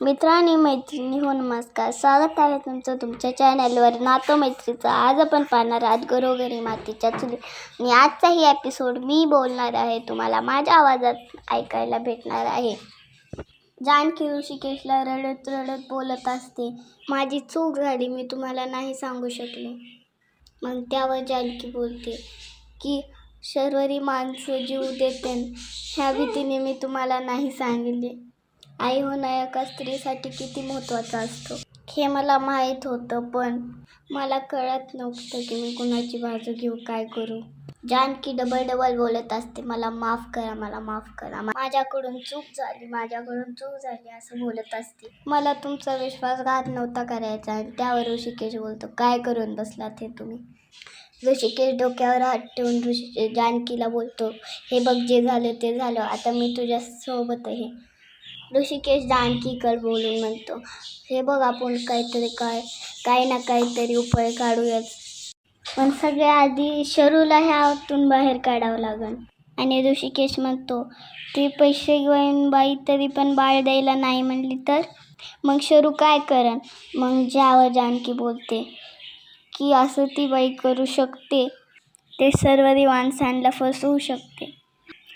मित्रांनी मैत्रिणी हो नमस्कार. स्वागत आहे तुमचं तुमच्या चॅनलवर नातो मैत्रीचं. आज आपण पाहणार आहात घरोघरी मातीच्या चुली. आणि आजचाही एपिसोड मी बोलणार आहे तुम्हाला माझ्या आवाजात ऐकायला भेटणार आहे. जानकी ऋषिकेशला रडत रडत बोलत असते माझी चूक झाली मी तुम्हाला नाही सांगू शकले. मग त्यावर जानकी बोलते की शर्वरी माणसं जीव देते ह्या भीतीने मी तुम्हाला नाही सांगितले. आई होणं एका स्त्रीसाठी किती महत्त्वाचा असतो? हे मला माहीत होतं पण मला कळत नव्हतं की मी कुणाची बाजू घेऊ काय करू. जानकी डबल डबल बोलत असते मला माफ करा मला माफ करा. माझ्याकडून चूक झाली माझ्याकडून चूक झाली असं बोलत असते. मला तुमचा विश्वासघात नव्हता करायचा आणि त्यावर ऋषिकेश बोलतो काय करून बसलात हे तुम्ही? ऋषिकेश डोक्यावर हात ठेवून ऋषिकेश जानकीला बोलतो हे बघ जे झालं ते झालं. आता मी तुझ्यासोबत आहे. ऋषिकेश जानकीकर बोलून म्हणतो. हे बघ आपण काहीतरी काय काही ना काहीतरी उपाय काढूयाच पण सगळ्या आधी शरूला ह्यातून बाहेर काढावं लागेल आणि ऋषिकेश म्हणतो ती पैसे घेऊन बाई तरी पण बाळ द्यायला नाही म्हणली तर? मग शरू काय करण मग ज्यावर जानकी बोलते की असं ती बाई करू शकते. ते सर्व माणसांना फसवू शकते.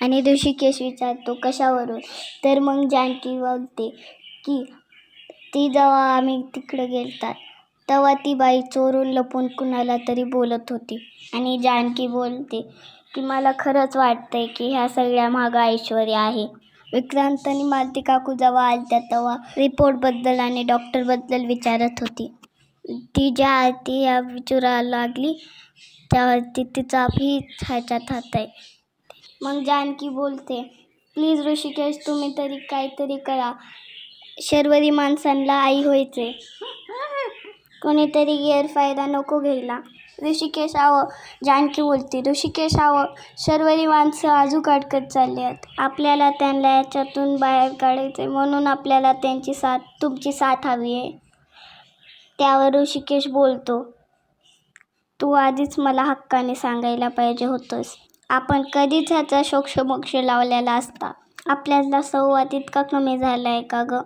आणि ऋषिकेश विचारतो कशावरून? तर मग जानकी बोलते की ती जेव्हा आम्ही तिकडे गेलतात तेव्हा ती बाई चोरून लपून कुणाला तरी बोलत होती. आणि जानकी बोलते की मला खरंच वाटतंय की ह्या सगळ्या मागं ऐश्वर्या आहे. विक्रांत आणि मालती काकू जेव्हा आलत्या तेव्हा रिपोर्टबद्दल आणि डॉक्टरबद्दल विचारत होती. ती ज्या आरती या विचारायला लागली त्यावरती तिचा भी ह्याच्यात हात आहे. मग जानकी बोलते प्लीज ऋषिकेश तुम्ही तरी काहीतरी करा. शर्वरी माणसांना आई व्हायचे. कोणीतरी गैरफायदा नको घ्यायला. ऋषिकेश आव जानकी बोलते ऋषिकेश आव शर्वरी माणसं आजूक अडकत चालली आहेत. आपल्याला त्यांना याच्यातून बाहेर काढायचे म्हणून आपल्याला त्यांची साथ तुमची साथ हवी आहे. त्यावर ऋषिकेश बोलतो तू आधीच मला हक्काने सांगायला पाहिजे होतंस. आपण कधीच ह्याचा शोक्षमोक्ष लावलेला असता. आपल्याला संवाद इतका कमी झाला आहे का गं?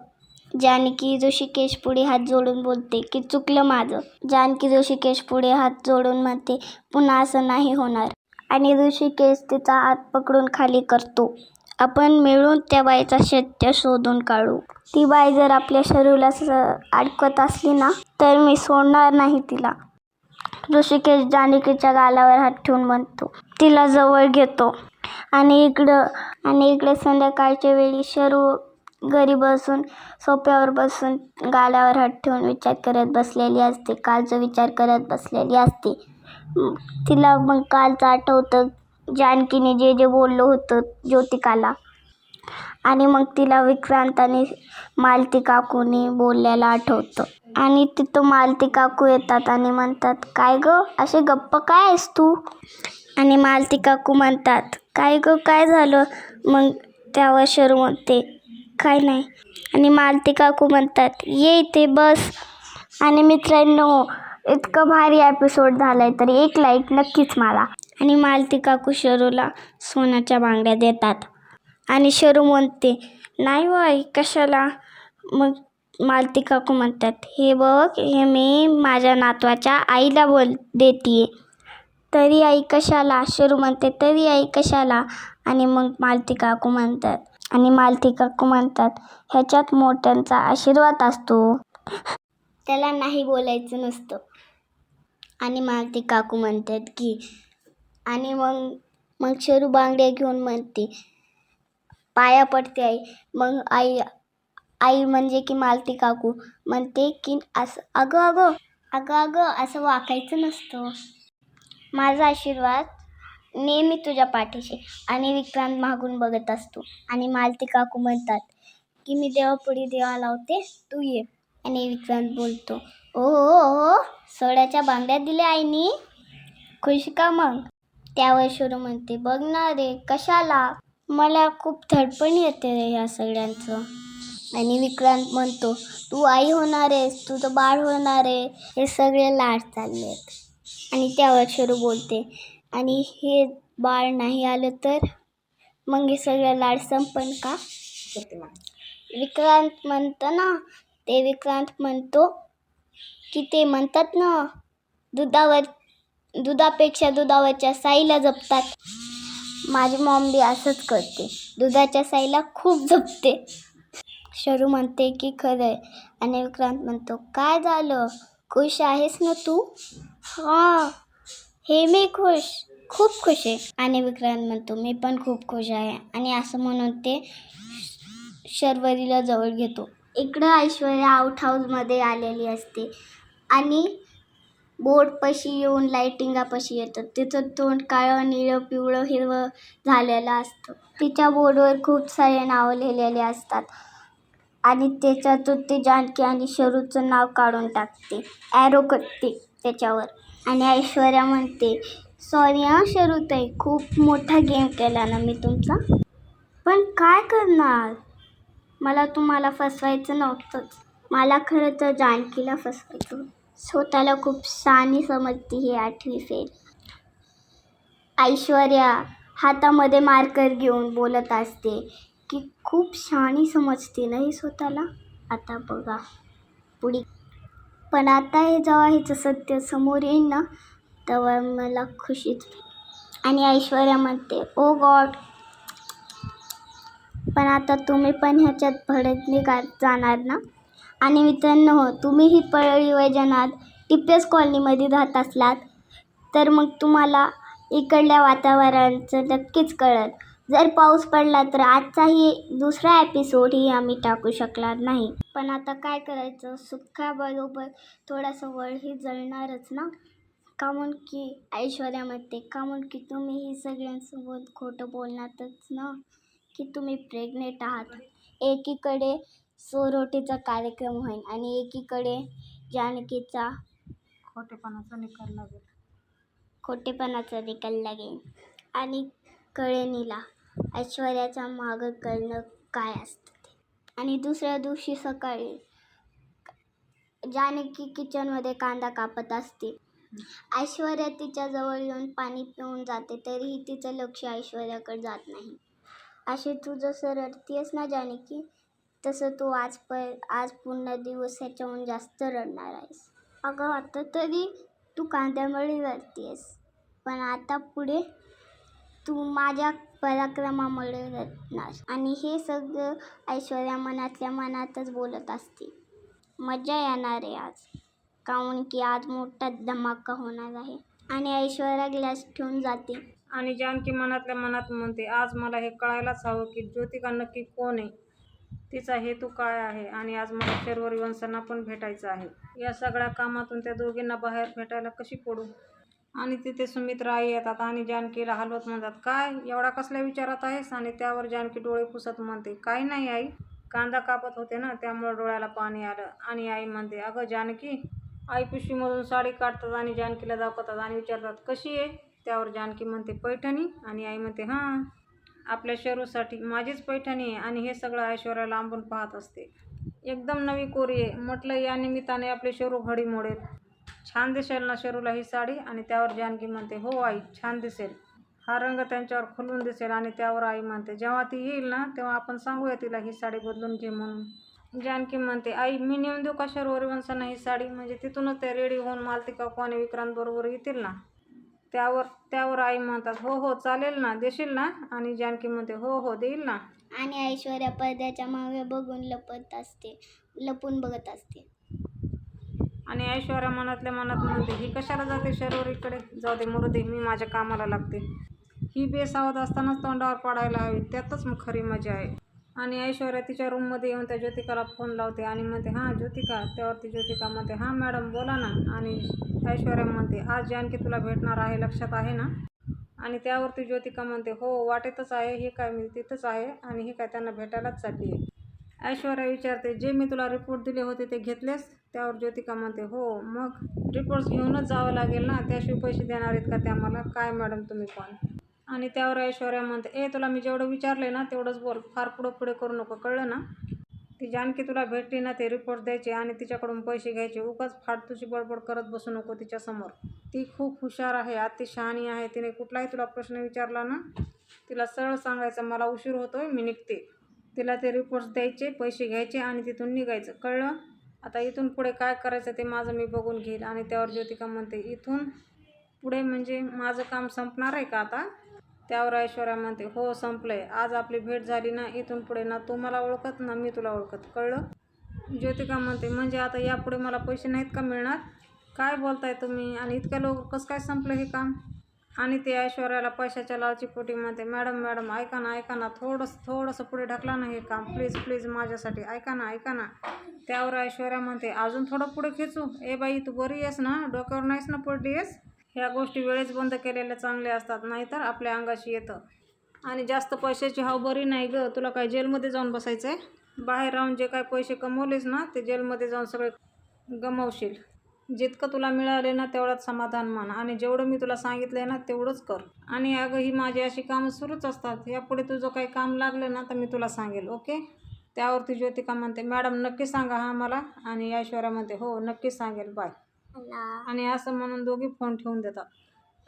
जानकी ऋषिकेश पुढे हात जोडून बोलते की चुकलं माझं. जानकी ऋषिकेश पुढे हात जोडून म्हणते पुन्हा असं नाही होणार. आणि ऋषिकेश तिचा हात पकडून खाली करतो. आपण मिळून त्या बाईचा शत्य शोधून काढू. ती बाई जर आपल्या शरीराला स अडकत असली ना तर मी सोडणार नाही तिला. ऋषिकेश जानकीच्या गालावर हात ठेवून म्हणतो तिला जवळ घेतो. आणि इकडं आणि इकडे संध्याकाळच्या वेळी शरू घरी बसून सोप्यावर बसून गालावर हात ठेवून विचार करत बसलेली असते. कालचा विचार करत बसलेली असते. तिला मग कालचं आठवतं. जानकीने जे जे बोललं होतं ज्योतिकाला. आणि मग तिला विक्रांत आणि मालती काकूने बोलल्याला आठवतं. आणि तिथं मालती काकू येतात आणि म्हणतात काय गं? असे गप्प काय आहेस तू? आणि मालती काकू म्हणतात काय गं काय झालं? मग त्यावर शरू म्हणते काय नाही. आणि मालती काकू म्हणतात ये इथे बस. आणि मित्रांनो इतकं भारी एपिसोड झाला आहे तर एक लाईक नक्कीच मला आणि मालती काकू शरूला सोन्याच्या बांगड्या देतात. आणि शरू म्हणते नाही वय कशाला? मग मालती काकू म्हणतात हे बघ हे मी माझ्या नातवाच्या आईला बोल देते तरी आई कशाला? शरू म्हणते तरी आई कशाला? आणि मग मालती काकू म्हणतात आणि मालती काकू म्हणतात ह्याच्यात मोठ्यांचा आशीर्वाद असतो. त्याला नाही बोलायचं नसतं. आणि मालती काकू म्हणतात की आणि मग मग शरू बांगड्या घेऊन म्हणते पाया पडते आई. मग आई आई म्हणजे की मालती काकू म्हणते की असं अगं अगं अगं अगं असं वाकायचं नसतं. माझा आशीर्वाद नेहमी तुझ्या पाठीशी आणि विक्रांत मागून बघत असतो. आणि मालती काकू म्हणतात की मी देवापुढे देवा लावते तू ये. आणि विक्रांत बोलतो ओ हो सोड्याच्या बांगड्या दिल्या आईनी. खुश का मग? त्यावर शुरू म्हणते बघ ना रे कशाला? मला खूप धडपण येते रे ह्या सगळ्यांचं. आणि विक्रांत म्हणतो तू आई होणार आहेस तुझं बाळ होणार आहे. हे सगळे लाड चालले आहेत. आणि त्यावर शरू बोलते. आणि हे बाळ नाही आलं तर? मग हे सगळं लाड संपन का? विक्रांत म्हणतो ना ते विक्रांत म्हणतो की ते म्हणतात ना दुधावर दुधापेक्षा दुधावरच्या साईला जपतात. माझी मॉम्बी असंच करते. दुधाच्या साईला खूप जपते. शरू म्हणते की खरं आहे आणि विक्रांत म्हणतो काय झालं? खुश आहेस ना तू? हां. हे मी खुश खूप खुश आहे. आणि विक्रांत म्हणतो मी पण खूप खुश आहे. आणि असं म्हणून ते शर्वरीला जवळ घेतो. इकडं ऐश्वर्या आउट हाऊसमध्ये आलेली असते. आणि बोटपाशी येऊन लाईटिंगापाशी येतं तिचं तोंड काळं निळं पिवळं हिरवं झालेलं असतं. तिच्या बोर्डवर खूप सारे नावं लिहिलेले असतात. आणि त्याच्यातून ते जानकी आणि शरूचं नाव काढून टाकते. ॲरो करते. त्याच्यावर. आणि ऐश्वर्या म्हणते सॉरी हां शरूताई खूप मोठा गेम केला ना मी तुमचा. पण काय करणार? मला तुम्हाला फसवायचं नव्हतंच. मला खरं तर जानकीला फसवायचं स्वतःला खूप सानी समजते ही आठवी फेल. ऐश्वर्या हातामध्ये मार्कर घेऊन बोलत असते की खूप शहाणी समजते ना ही स्वतःला? आता बघा. पुढे पण आता हे जेव्हा हिचं सत्य समोर येईल ना तेव्हा मला खुशीच आणि ऐश्वर्या म्हणते ओ गॉड. पण आता तुम्ही पण ह्याच्यात भडत निघा जाणार ना? आणि मित्रांनो हो तुम्ही ही परळी वैजनाथ टिपेस कॉलनीमध्ये राहत असलात तर मग तुम्हाला इकडल्या वातावरणाचं नक्कीच कळत जर पाऊस पडला तर आजचाही दुसरा एपिसोडही आम्ही टाकू शकणार नाही. पण आता काय करायचं? सुखाबरोबर थोडासा वळही जळणारच ना? कामून की ऐश्वर्या म्हणते कामून की तुम्ही ही सगळ्यांसोबत खोटं बोलणारच ना? की तुम्ही प्रेग्नेंट आहात? एकीकडे सोरोटीचा कार्यक्रम होईल आणि एकीकडे जानकीचा खोटेपणाचा निकाल लागेल. खोटेपणाचा निकाल लागेल. आणि कळेनीला ऐश्वर्याच्या मागं करणं काय असतं ते? आणि दुसऱ्या दिवशी सकाळी जानकी किचनमध्ये कांदा कापत असते. ऐश्वर्या तिच्याजवळ येऊन पाणी पिऊन जाते तरीही तिचं लक्ष ऐश्वर्याकडे जात नाही. असे तू जसं रडतीयस ना जानकी तसं तू आज प आज पूर्ण दिवस ह्याच्याहून जास्त रडणार आहेस. अगं आता तरी तू कांद्यामुळे रडतीयस. पण आता पुढे तू माझ्या पराक्रमामुळे रडणार. आणि हे सगळं ऐश्वर्या मनातल्या मनातच बोलत असते. मजा येणार आहे आज. काहून की आज मोठा धमाका होणार आहे. आणि ऐश्वर्या ग्लास ठेवून जाते. आणि जानकी मनातल्या मनात म्हणते आज मला हे कळायलाच हवं की ज्योतिका नक्की कोण आहे? तिचा हेतू काय आहे? आणि आज मला शर्वर वंशांना पण भेटायचं आहे. या सगळ्या कामातून त्या दोघींना बाहेर भेटायला कशी पडू? आणि तिथे सुमित्रा आई येतात आणि जानकीला हलवत म्हणतात काय? एवढा कसल्या विचारात आहेस? आणि त्यावर जानकी डोळे पुसत म्हणते काय नाही आई कांदा कापत होते ना त्यामुळे डोळ्याला पाणी आलं. आणि आई म्हणते अगं जानकी आई पिशवीमधून साडी काढतात आणि जानकीला दाखवतात आणि विचारतात कशी आहे? त्यावर जानकी म्हणते पैठणी. आणि आई म्हणते हां आपल्या शरूसाठी माझीच पैठणी आहे आणि हे सगळं ऐश्वर्या लांबून पाहत असते. एकदम नवी कोरी आहे. म्हटलं या निमित्ताने आपले शरू घडी मोडेल छान दिसेल ना शरूला ही साडी? आणि त्यावर जानकी म्हणते हो आई छान दिसेल. हा रंग त्यांच्यावर खुलून दिसेल आणि त्यावर आई म्हणते जेव्हा ती येईल ना तेव्हा आपण सांगूया तिला ही साडी बदलून घे म्हणून. जानकी म्हणते आई मी नेऊन देऊ का शर्वरी वंशांना ही साडी? म्हणजे तिथूनच ते रेडी होऊन मालतिका कोणी विक्रांतबरोबर येतील ना? त्यावर त्यावर आई म्हणतात हो हो चालेल ना देशील ना? आणि जानकी म्हणते हो हो देईल ना. आणि ऐश्वर्या पडद्याच्या मागे बघून लपत असते लपून बघत असते. आणि ऐश्वर्या मनातल्या मनात म्हणते ही कशाला जाते शर्वरीकडे जाऊ दे मरू दे मी माझ्या कामाला लागते. ही बेसावत असतानाच तोंडावर पडायला हवी त्यातच मग खरी मजा आहे. आणि ऐश्वर्या तिच्या रूममध्ये येऊन त्या ज्योतिकाला फोन लावते आणि म्हणते हां ज्योतिका त्यावरती ज्योतिका म्हणते हां मॅडम बोला ना. आणि ऐश्वर्या म्हणते आज जानकी तुला भेटणार आहे लक्षात आहे ना? आणि त्यावरती ज्योतिका म्हणते हो वाटेतच आहे हे काय मी तिथंच आहे आणि हे काय त्यांना भेटायलाच चालली आहे. ऐश्वर्या विचारते जे मी तुला रिपोर्ट दिले होते ते घेतलेस? त्यावर ज्योतिका म्हणते हो मग रिपोर्ट्स घेऊनच जावं लागेल ना? त्याशिवाय पैसे देणार आहेत का त्या मला? काय मॅडम तुम्ही पण? आणि त्यावर ऐश्वर्या म्हणते ए तुला मी जेवढं विचारले ना तेवढंच बोल. फार पुढं पुढे करू नको कळलं ना? ती जानकी तुला भेटली ना ते रिपोर्ट द्यायचे आणि तिच्याकडून पैसे घ्यायचे. उगाच फाडतुची बडबड करत बसू नको तिच्यासमोर. ती खूप हुशार आहे अति शहाणी आहे. तिने कुठलाही तुला प्रश्न विचारला ना तिला सरळ सांगायचं मला उशीर होतोय मी निघते. तिला ते रिपोर्ट्स द्यायचे पैसे घ्यायचे आणि तिथून निघायचं. कळलं? आता इथून पुढे काय करायचं ते माझं मी बघून घेईल. आणि त्यावर ज्योतिका म्हणते इथून पुढे म्हणजे माझं काम संपणार आहे का आता? त्यावर ऐश्वर्या म्हणते हो संपलं आहे आज आपली भेट झाली ना इथून पुढे ना तू मला ओळखत ना मी तुला ओळखत. कळलं? ज्योतिका म्हणते म्हणजे आता यापुढे मला पैसे नाहीत का मिळणार? काय बोलताय तुम्ही? आणि इतक्या लवकर कसं काय संपलं हे काम? आणि ते ऐश्वर्याला पैशाच्या लालची पोटी म्हणते मॅडम मॅडम ऐका ना ऐका ना थोडंसं थोडंसं पुढे ढकला ना हे काम. प्लीज प्लीज माझ्यासाठी ऐका ना ऐका ना. त्यावर ऐश्वर्या म्हणते अजून थोडं पुढे खेचू. ए बाई तू बरी आहेस ना? डोक्यावर नाहीस ना पडली आहेस? ह्या गोष्टी वेळेस बंद केलेल्या चांगल्या असतात नाहीतर आपल्या अंगाशी येतं. आणि जास्त पैशाची हाव बरी नाही गं. तुला काय जेलमध्ये जाऊन बसायचं आहे बाहेर राहून जे काय पैसे कमवलेस ना ते जेलमध्ये जाऊन सगळे गमावशील. जितकं तुला मिळाले ना तेवढंच समाधान मान आणि जेवढं मी तुला सांगितलं आहे ना तेवढंच कर. आणि अगं ही माझी अशी कामं सुरूच असतात. यापुढे तुझं काही काम लागलं ना तर मी तुला सांगेल ओके? त्यावरती ज्योतिका म्हणते मॅडम नक्की सांगा हा मला. आणि ऐश्वर्या म्हणते हो नक्की सांगेल बाय. आणि असं म्हणून दोघी फोन ठेवून देतात.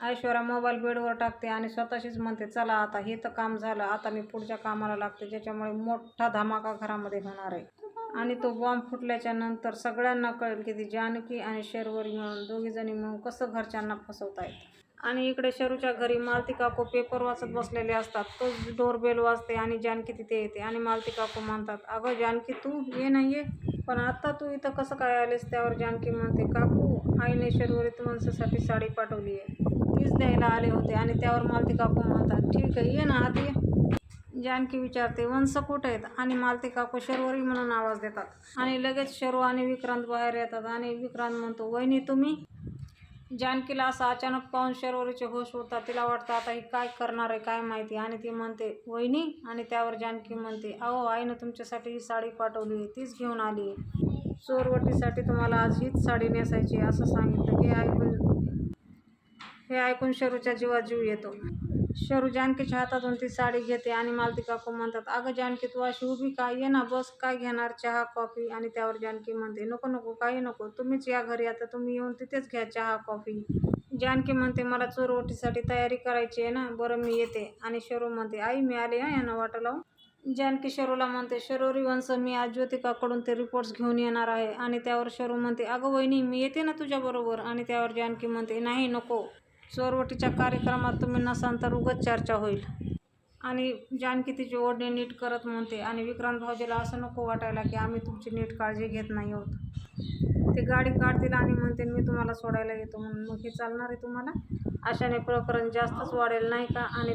ऐश्वर्या मोबाईल बेडवर टाकते आणि स्वतःशीच म्हणते चला आता हे तर काम झालं. आता मी पुढच्या कामाला लागते ज्याच्यामुळे मोठा धमाका घरामध्ये होणार आहे. आणि तो बॉम्ब फुटल्याच्या नंतर सगळ्यांना कळेल की ती जानकी आणि शेरवरी मिळून दोघीजणी मिळून कसं घरच्यांना फसवतायत आणि इकडे शरूच्या घरी मालती काकू पेपर वाचत बसलेले असतात. तोच डोरबेल वाजते आणि जानकी तिथे येते. आणि मालती काकू म्हणतात अगं जानकी तू ये नाही ये पण आत्ता तू इथं कसं काय आलेस? त्यावर जानकी म्हणते काकू आईने शेरवरीत माणसासाठी साडी पाठवली आहे. तीच द्यायला आले होते. आणि त्यावर मालती काकू म्हणतात ठीक आहे ये ना आत ये जानकी विचारते वंश कुठे आहेत? आणि मालती काकू शर्वरी म्हणून आवाज देतात. आणि लगेच शर्व आणि विक्रांत बाहेर येतात आणि विक्रांत म्हणतो वहिनी तुम्ही? जानकीला असं अचानक पाहून शर्वरीचे होश उडतात. तिला वाटतं आता ही काय करणार आहे काय माहिती? आणि ती म्हणते वहिनी आणि त्यावर जानकी म्हणते अहो आईनं तुमच्यासाठी ही साडी पाठवली आहे तीच घेऊन आली आहे. चोरवटीसाठी तुम्हाला आज हीच साडी नेसायची असं सांगितलं. हे ऐकून हे ऐकून शरूच्या जीवात जीव येतो. शरू जानकीच्या हातातून ती साडी घेते आणि मालती काकू म्हणतात अगं जानकी तू अशी उभी का? ये ना बस काय घेणार? चहा कॉफी? आणि त्यावर जानकी म्हणते नको नको काही नको तुम्हीच या घरी आता तुम्ही येऊन तिथेच घ्या चहा कॉफी. जानकी म्हणते मला चोरवटीसाठी तयारी करायची आहे ना बरं मी येते. आणि शरू म्हणते आई मी आले हा यांना वाटलं जानकी शरूला म्हणते शरू वंश मी आज ज्योतिकाकडून ते रिपोर्ट्स घेऊन येणार आहे. आणि त्यावर शरू म्हणते अगं वहिनी मी येते ना तुझ्याबरोबर आणि त्यावर जानकी म्हणते नाही नको. चोरवटीच्या कार्यक्रमात तुम्ही नसाल तर उगाच चर्चा होईल. आणि जानकी तिची ओढणी नीट करत म्हणते आणि विक्रांत भाऊजीला असं नको वाटायला की आम्ही तुमची नीट काळजी घेत नाही आहोत. ते गाडी काढतील आणि म्हणते मी तुम्हाला सोडायला येतो म्हणून मग हे चालणार आहे तुम्हाला? अशाने प्रकरण जास्तच वाढेल नाही का? आणि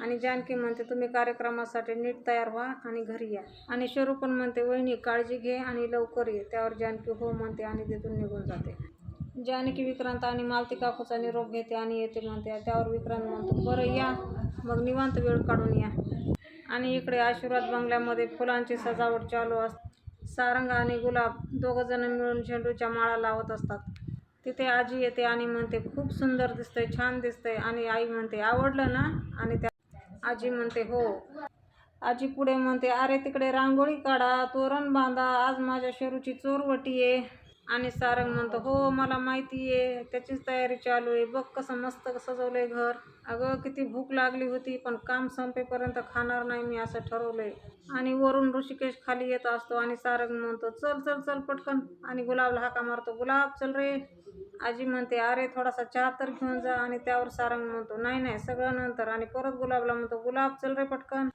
आणि जानकी म्हणते तुम्ही कार्यक्रमासाठी नीट तयार व्हा आणि घरी या. आणि शरू पण म्हणते वहिनी काळजी घे आणि लवकर ये. त्यावर जानकी हो म्हणते आणि तिथून निघून जाते. जानकी विक्रांत आणि मालती काकूचा निरोप घेते आणि येते म्हणते. त्यावर विक्रांत म्हणतो बरं या. मग निवांत वेळ काढून या. आणि इकडे आशीर्वाद बंगल्यामध्ये फुलांची सजावट चालू असते सारंग आणि गुलाब दोघंजणं मिळून झेंडूच्या माळा लावत असतात. तिथे आजी येते आणि म्हणते खूप सुंदर दिसतंय छान दिसतंय. आणि आई म्हणते आवडलं ना? आणि त्या आजी म्हणते हो. आजी पुढे म्हणते अरे तिकडे रांगोळी काढा तोरण बांधा आज माझ्या शेरूची चोरवटी आहे. आणि सारंग म्हणतो हो मला माहिती आहे त्याचीच तयारी चालू आहे. बघ कसं मस्त सजवलं आहे घर. अगं किती भूक लागली होती पण काम संपेपर्यंत खाणार नाही मी असं ठरवलं आहे आणि वरून ऋषिकेश खाली येत असतो आणि सारंग म्हणतो चल चल चल पटकन. आणि गुलाबला हाका मारतो गुलाब चल रे. आजी म्हणते अरे थोडासा चहा तर घेऊन जा. आणि त्यावर सारंग म्हणतो नाही नाही सगळं नंतर. आणि परत गुलाबला म्हणतो गुलाब चल रे पटकन.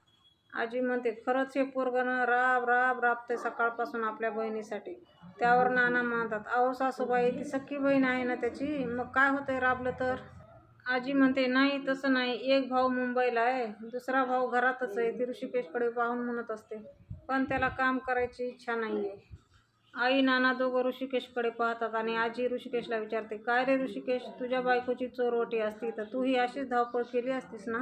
आजी म्हणते खरंच हे पोरगणं राब राब राबते सकाळपासून आपल्या बहिणीसाठी. त्यावर नाना म्हणतात अहो सासूबाई ती सख्खी बहीण आहे ना त्याची मग काय होतंय राबलं तर? आजी म्हणते नाही तसं नाही. एक भाऊ मुंबईला आहे दुसरा भाऊ घरातच आहे ती ऋषिकेशकडे पाहून म्हणत असते. पण त्याला काम करायची इच्छा नाही आहे आई नाना दोघं ऋषिकेशकडे पाहतात आणि आजी ऋषिकेशला विचारते काय रे ऋषिकेश तुझ्या बायकोची चोरवटी असती तर तू ही अशीच धावपळ केली असतीस ना?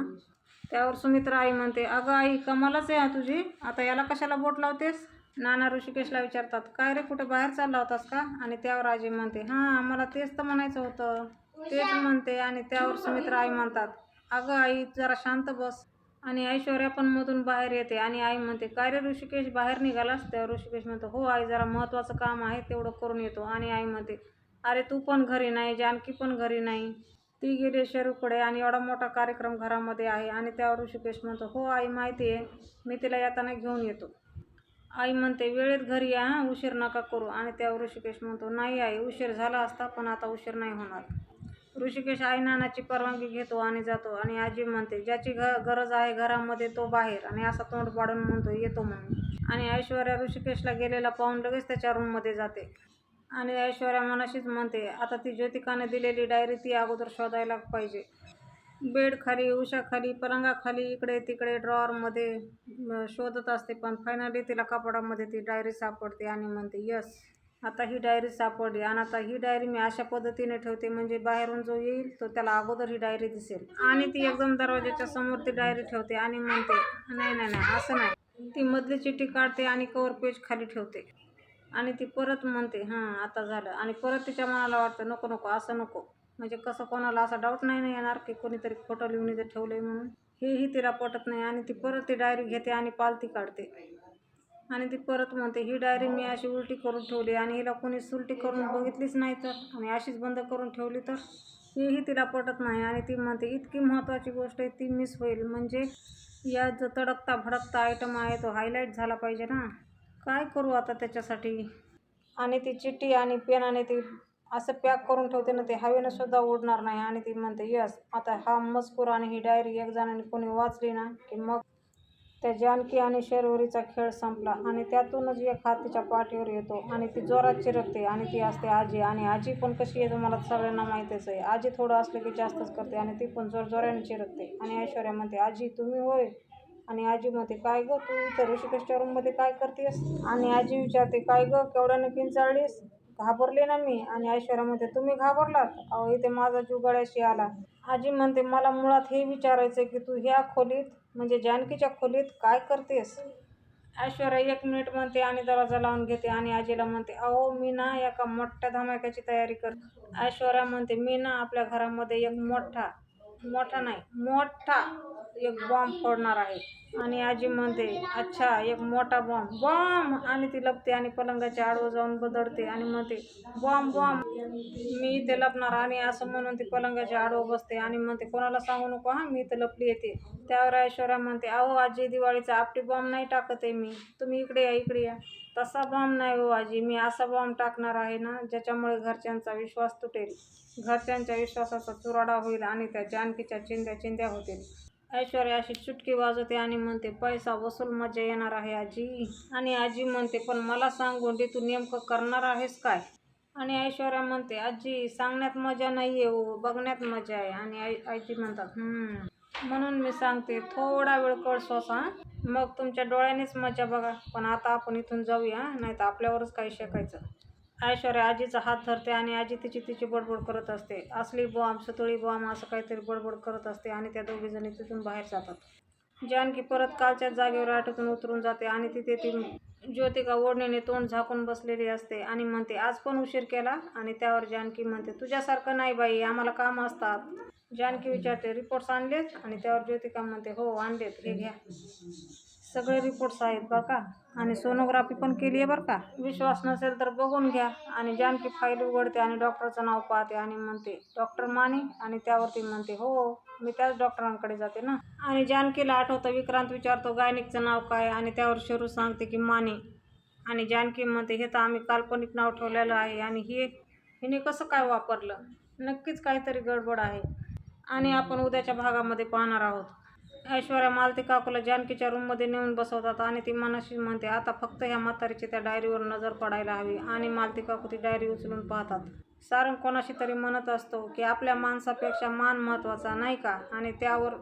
त्यावर सुमित्रा आई म्हणते अगं आई कमालच आहे तुझी. आता याला कशाला बोट लावतेस? नाना ऋषिकेशला विचारतात काय रे कुठे बाहेर चालला होतास का? आणि त्यावर आजी म्हणते हां आम्हाला तेच तर म्हणायचं होतं. तेच म्हणते आणि त्यावर सुमित्रा आई म्हणतात अगं आई जरा शांत बस. आणि ऐश्वर्या पण मधून बाहेर येते आणि आई म्हणते काय रे ऋषिकेश बाहेर निघालास? त्यावर ऋषिकेश म्हणतो हो आई जरा महत्त्वाचं काम आहे तेवढं करून येतो. आणि आई म्हणते अरे तू पण घरी नाही जानकी पण घरी नाही. ती गेली शेरूकडे आणि एवढा मोठा कार्यक्रम घरामध्ये आहे. आणि त्यावर ऋषिकेश म्हणतो हो आई माहिती आहे. मी तिला येताना घेऊन येतो. आई म्हणते वेळेत घरी या हां. उशीर नका करू. आणि त्यावर ऋषिकेश म्हणतो नाही आई उशीर झाला असता पण आता उशीर नाही होणार. ऋषिकेश आई नानाची परवानगी घेतो आणि जातो. आणि आजी म्हणते ज्याची घ गरज आहे घरामध्ये तो बाहेर. आणि असा तोंड पाडून म्हणतो येतो म्हणून. आणि ऐश्वर्या ऋषिकेशला गेलेला पाहून लगेच त्याच्या रूममध्ये जाते. आणि ऐश्वर्या मनाशीच म्हणते आता ती ज्योतिकाने दिलेली डायरी ती अगोदर शोधायला पाहिजे. बेड खाली उशाखाली पलंगाखाली इकडे तिकडे ड्रॉवरमध्ये शोधत असते पण फायनली तिला कपाडामध्ये ती डायरी सापडते आणि म्हणते यस आता ही डायरी सापडली आणि आता ही डायरी मी अशा पद्धतीने ठेवते म्हणजे बाहेरून जो येईल तो त्याला अगोदर ही डायरी दिसेल. आणि ती एकदम दरवाजाच्या समोर ती डायरी ठेवते आणि म्हणते नाही नाही नाही असं नाही. ती मधली चिठ्ठी काढते आणि कवर पेज खाली ठेवते. आणि ती परत म्हणते हां आता झालं. आणि परत तिच्या मनाला वाटतं नको नको असं नको. म्हणजे कसं कोणाला असा डाऊट नाही ना येणार की कोणीतरी खोटं लिहून इथे ठेवलं आहे म्हणून. हेही तिला पटत नाही आणि ती परत ती डायरी घेते आणि पालती काढते. आणि ती परत म्हणते ही डायरी मी अशी उलटी करून ठेवली आणि हिला कोणी सुलटी करून बघितलीच नाही तर आणि अशीच बंद करून ठेवली तर? हेही तिला पटत नाही आणि ती म्हणते इतकी महत्त्वाची गोष्ट आहे ती मिस होईल. म्हणजे या जो तडकता भडकता आयटम आहे तो हायलाईट झाला पाहिजे ना. काय करू आता त्याच्यासाठी? आणि ती चिठ्ठी आणि पेनाने ती असं पॅक करून ठेवते ना ते हवेनं सुद्धा उडणार नाही. आणि ती म्हणते यस आता हा मजकूर आणि ही डायरी एक जणांनी कोणी वाचली ना की मग त्या जानकी आणि शेरवरीचा खेळ संपला. आणि त्यातूनच एक हात तिच्या पाठीवर येतो. आणि ती जोरात चिरकते. आणि ती असते आजी. आणि आजी पण कशी आहे तुम्हाला सगळ्यांना माहीतच आहे. आजी थोडं असलं की जास्तच करते. आणि ती पण जोर जोराने चिरकते. आणि ऐश्वर्या म्हणते आजी तुम्ही होय? आणि आजी म्हणते काय गं तू इथं ऋषिकेशच्या रूममध्ये काय करतेस? आणि आजी विचारते काय गं केवढ्यानं किंचाळलीस घाबरले ना मी? आणि ऐश्वर्या म्हणते तुम्ही घाबरलात? अहो इथे माझा जीव गळ्याशी आला. आजी म्हणते मला मुळात हे विचारायचं की तू ह्या खोलीत म्हणजे जानकीच्या खोलीत काय करतेस? ऐश्वर्या एक मिनिट म्हणते आणि दरवाजा लावून घेते आणि आजीला म्हणते अहो मी ना एका मोठ्या धमाक्याची तयारी करते ऐश्वर्या म्हणते मी ना आपल्या घरामध्ये एक मोठा मोठा नाही मोठा एक बॉम्ब फोडणार आहे. आणि आजी म्हणते अच्छा एक मोठा बॉम्ब बॉम्ब आणि ती लपते आणि पलंगाच्या आडवं जाऊन बदडते आणि म्हणते बॉम्ब बॉम्ब मी इथे लपणार आणि असं म्हणून ती पलंगाच्या आडवं बसते आणि म्हणते कोणाला सांगू नको हां मी इथं लपली येते. त्यावर ऐश्वर्या म्हणते अहो आजी दिवाळीचा आपटी बॉम्ब नाही टाकत आहे मी. तुम्ही इकडे या इकडे या. तसा बॉम्ब नाही हो आजी. मी असा बॉम्ब टाकणार आहे ना ज्याच्यामुळे घरच्यांचा विश्वास तुटेल. घरच्यांच्या विश्वासाचा चुराडा होईल आणि त्या जानकीच्या चिंध्या चिंध्या होतील. ऐश्वर्या अशी चुटकी वाजवते आणि म्हणते पैसा वसूल मजा येणार आहे आजी. आणि आजी म्हणते पण मला सांगून गोंडी तू नेमकं करणार आहेस काय? आणि ऐश्वर्या म्हणते आजी सांगण्यात मजा नाही आहे हो बघण्यात मजा आहे. आणि आई आजी म्हणतात म्हणून मी सांगते थोडा वेळ कळ स्वसा मग तुमच्या डोळ्यानेच मजा बघा. पण आता आपण इथून जाऊया नाही तर आपल्यावरच काही शिकायचं. ऐश्वर्या आजीचा हात धरते आणि आजी तिची तिची बडबड करत असते. असली बॉम्ब सुतळी बॉम्ब असं काहीतरी बडबड करत असते आणि त्या दोघीजणी तिथून बाहेर जातात. जानकी परत कालच्या जागेवर आठवतून उतरून जाते आणि तिथे ती ज्योतिका ओढणीने तोंड झाकून बसलेली असते आणि म्हणते आज पण उशीर केला? आणि त्यावर जानकी म्हणते तुझ्यासारखं नाही बाई आम्हाला काम असतात. जानकी विचारते रिपोर्ट्स आणलेत? आणि त्यावर ज्योतिका म्हणते हो आणलेत हे घ्या. सगळे रिपोर्ट्स आहेत बरं का आणि सोनोग्राफी पण केली आहे बरं का. विश्वास नसेल तर बघून घ्या. आणि जानकी फाईल उघडते आणि डॉक्टरचं नाव पाहते आणि म्हणते डॉक्टर माने आणि त्यावरती म्हणते हो मी त्याच डॉक्टरांकडे जाते ना. आणि जानकीला आठवतं विक्रांत विचारतो गायनिकचं नाव काय? आणि त्यावर शरू सांगते की माने. आणि जानकी म्हणते हे तर आम्ही काल्पनिक नाव ठेवलेलं आहे आणि हे हिने कसं काय वापरलं? नक्कीच काहीतरी गडबड आहे. आणि आपण उद्याच्या भागामध्ये पाहणार आहोत. ऐश्वर्या मालती काकूला जानकीच्या रूममध्ये नेऊन बसवतात आणि ती मनाशी म्हणते आता फक्त ह्या म्हातारीची त्या डायरीवर नजर पडायला हवी. आणि मालती काकू ती डायरी उचलून पाहतात. सारंग कोणाशी तरी म्हणत असतो की आपल्या माणसापेक्षा मान महत्त्वाचा नाही का? आणि त्यावर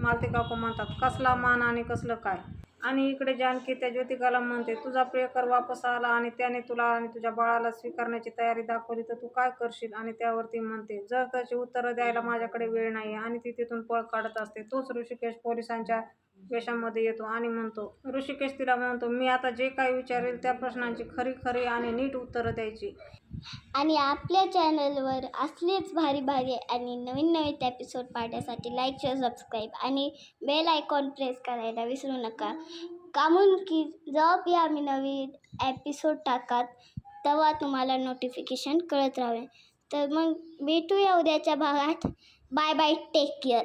मालती काकू म्हणतात कसला मान आणि कसलं काय? आणि इकडे जानकी त्या ज्योतिकाला म्हणते तुझा प्रियकर वापस आला आणि त्याने तुला आणि तुझ्या बाळाला स्वीकारण्याची तयारी दाखवली तर तू काय करशील? आणि त्यावरती म्हणते जर त्याची उत्तरं द्यायला माझ्याकडे वेळ नाही आणि ती तिथून पळ काढत असते. तोच ऋषिकेश पोलिसांच्या वेशामध्ये येतो आणि म्हणतो ऋषिकेश तिला म्हणतो मी आता जे काही विचारेल त्या प्रश्नांची खरी खरी आणि नीट उत्तरं द्यायची. आणि आपल्या चॅनलवर असलेच भारी भारी आणि नवीन नवीन एपिसोड पाहण्यासाठी लाईक शेअर सबस्क्राईब आणि बेल आयकॉन प्रेस करायला विसरू नका. कामून की जॉब या आम्ही नवीन एपिसोड टाकात तेव्हा तुम्हाला नोटिफिकेशन कळत राहावे तर मग भेटूया उद्याच्या भागात. Bye bye take care